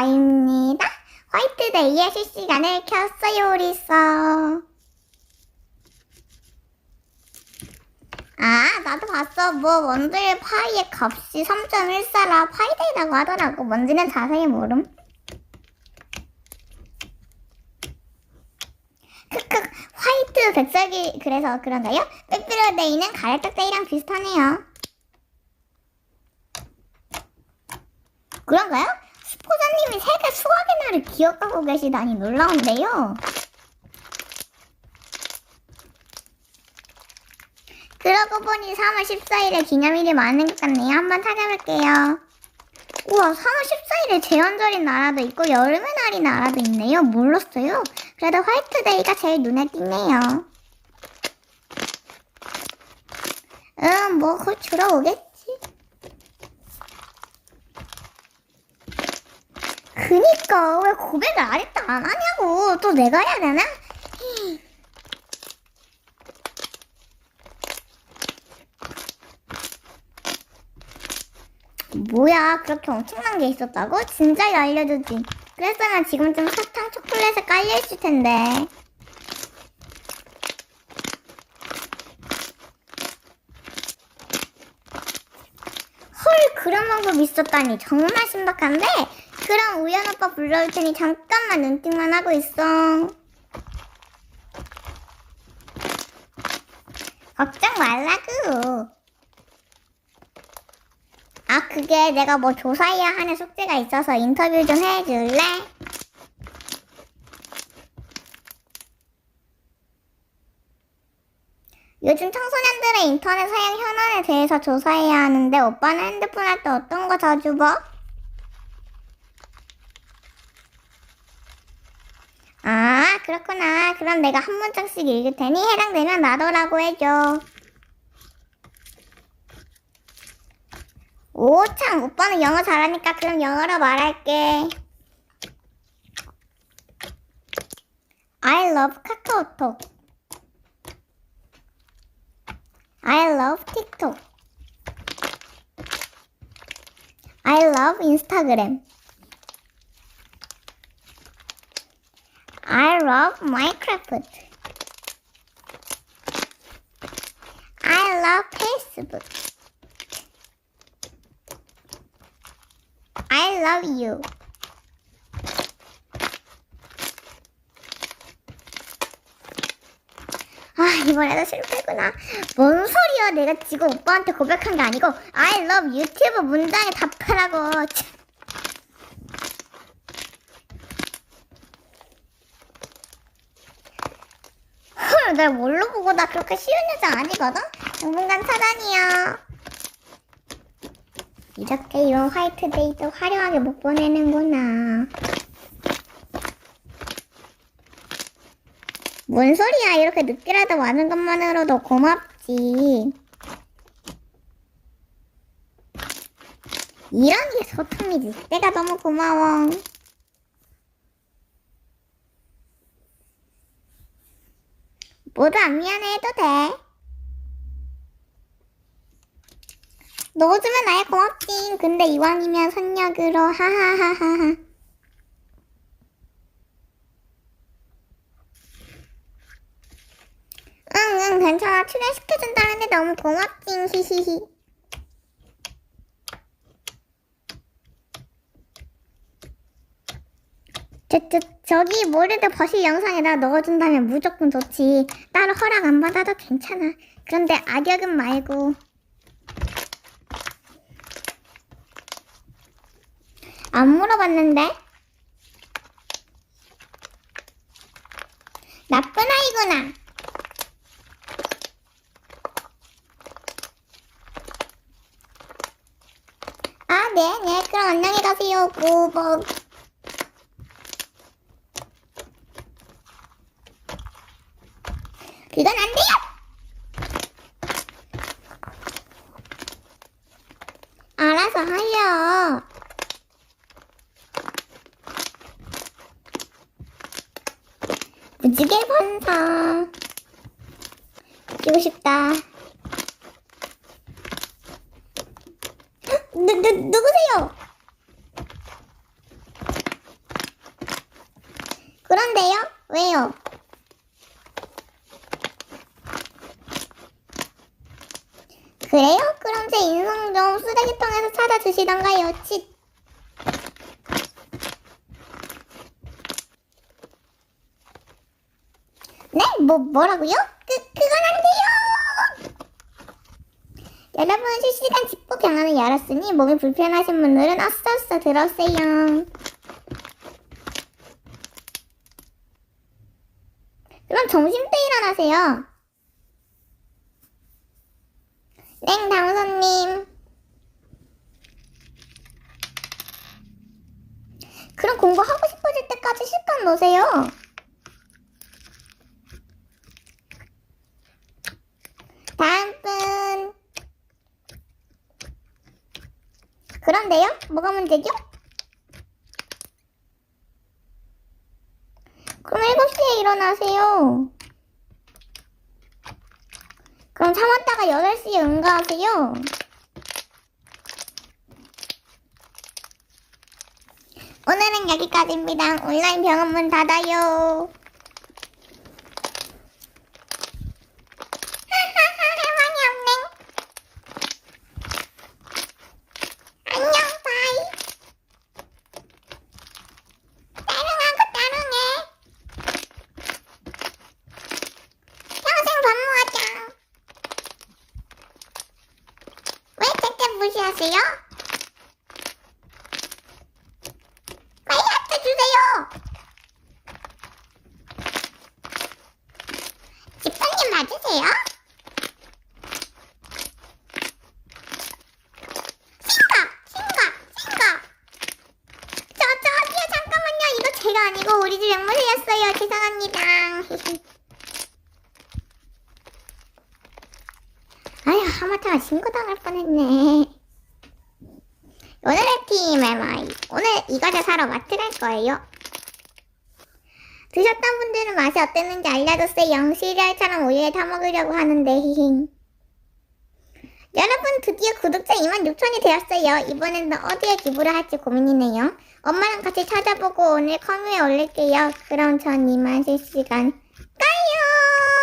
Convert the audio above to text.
와입니다. 화이트데이에 실시간을 켰어요, 우리서. 아, 나도 봤어. 뭐, 원들 파이의 값이 3.14라 파이데이라고 하더라고. 뭔지는 자세히 모름. 크크, 화이트 백설기, 그래서 그런가요? 빼빼로데이는 가래떡데이랑 비슷하네요. 그런가요? 스포자님이 세계 수학의 날을 기억하고 계시다니 놀라운데요. 그러고 보니 3월 14일에 기념일이 많은 것 같네요. 한번 찾아볼게요. 우와, 3월 14일에 제헌절인 나라도 있고 여름의 날인 나라도 있네요. 몰랐어요. 그래도 화이트데이가 제일 눈에 띄네요. 응, 뭐, 곧 들어오겠지. 그니까, 왜 고백을 아직도 안 하냐고. 또 내가 해야 되나? 뭐야, 그렇게 엄청난 게 있었다고? 진짜 알려주지. 그랬으면 지금쯤 사탕 초콜릿에 깔려있을 텐데. 헐, 그런 방법 있었다니. 정말 신박한데? 그럼 우연 오빠 불러올 테니 잠깐만 눈팅만 하고 있어. 걱정 말라고. 아, 그게 내가 뭐 조사해야 하는 숙제가 있어서 인터뷰 좀 해줄래? 요즘 청소년들의 인터넷 사용 현황에 대해서 조사해야 하는데 오빠는 핸드폰 할 때 어떤 거 자주 봐? 아, 그렇구나. 그럼 내가 한 문장씩 읽을 테니 해당되면 나더라고 해줘. 오, 참, 오빠는 영어 잘하니까 그럼 영어로 말할게. I love 카카오톡. I love 틱톡. I love 인스타그램. Love Minecraft. I love Facebook. I love you. 아, 이번에도 실패구나. 뭔 소리야. 내가 지금 오빠한테 고백한 게 아니고 I love 유튜브 문장에 답하라고. 참. 헐, 날 뭘로 보고 나 그렇게 쉬운 여자 아니거든? 당분간 차단이야. 이렇게 이런 화이트데이도 화려하게 못 보내는구나. 뭔 소리야? 이렇게 늦게라도 와는 것만으로도 고맙지. 이런 게 소통이지. 내가 너무 고마워. 모두 안 미안해해도 돼. 넣어주면 나야 고맙지. 근데 이왕이면 선약으로 하하하하하. 응응 괜찮아 출연시켜준다는데 너무 고맙지 히히히. 저, 저, 저기 모르드 버실 영상에다 넣어준다면 무조건 좋지. 따로 허락 안 받아도 괜찮아. 그런데 악역은 말고. 안 물어봤는데? 나쁜 아이구나. 아, 네, 네. 그럼 안녕히 가세요. 고복. 그건 안 돼요! 알아서 하려. 무지개 번사. 끼고 싶다. 누, 누, 누구세요? 그런데요? 왜요? 그래요? 그럼 제 인성 좀 쓰레기통에서 찾아주시던가요, 치. 네? 뭐, 뭐라고요? 그, 그건 안 돼요! 여러분, 실시간 직보 경화는 열었으니 몸이 불편하신 분들은 어서어서 들어오세요. 그럼 점심 때 일어나세요. 땡, 다음 손님. 그럼 공부하고 싶어질 때까지 실컷 노세요. 다음 분. 그런데요? 뭐가 문제죠? 그럼 7시에 일어나세요. 그럼 참았다가 8시에 응가하세요. 오늘은 여기까지입니다. 온라인 병원 문 닫아요. 할머니 없네. 안녕, 바이. 따릉하고 따릉해. 평생 반모하자. 왜 그때 무시하세요? 빨리 하트 주세요. 집사님 맞으세요? 신가! 신가! 신가! 저, 저기요, 잠깐만요. 이거 제가 아니고 우리 집 앵무새였어요. 죄송합니다. 아휴, 하마터면 신고당할 뻔했네. 오늘의 TMI. 오늘 이 과자 사러 마트 갈 거예요. 드셨던 분들은 맛이 어땠는지 알려줬어요. 시리얼처럼 우유에 타먹으려고 하는데, 히힝. 여러분, 드디어 구독자 2만 6천이 되었어요. 이번엔 또 어디에 기부를 할지 고민이네요. 엄마랑 같이 찾아보고 오늘 커뮤에 올릴게요. 그럼 전 이만 실시간 까요!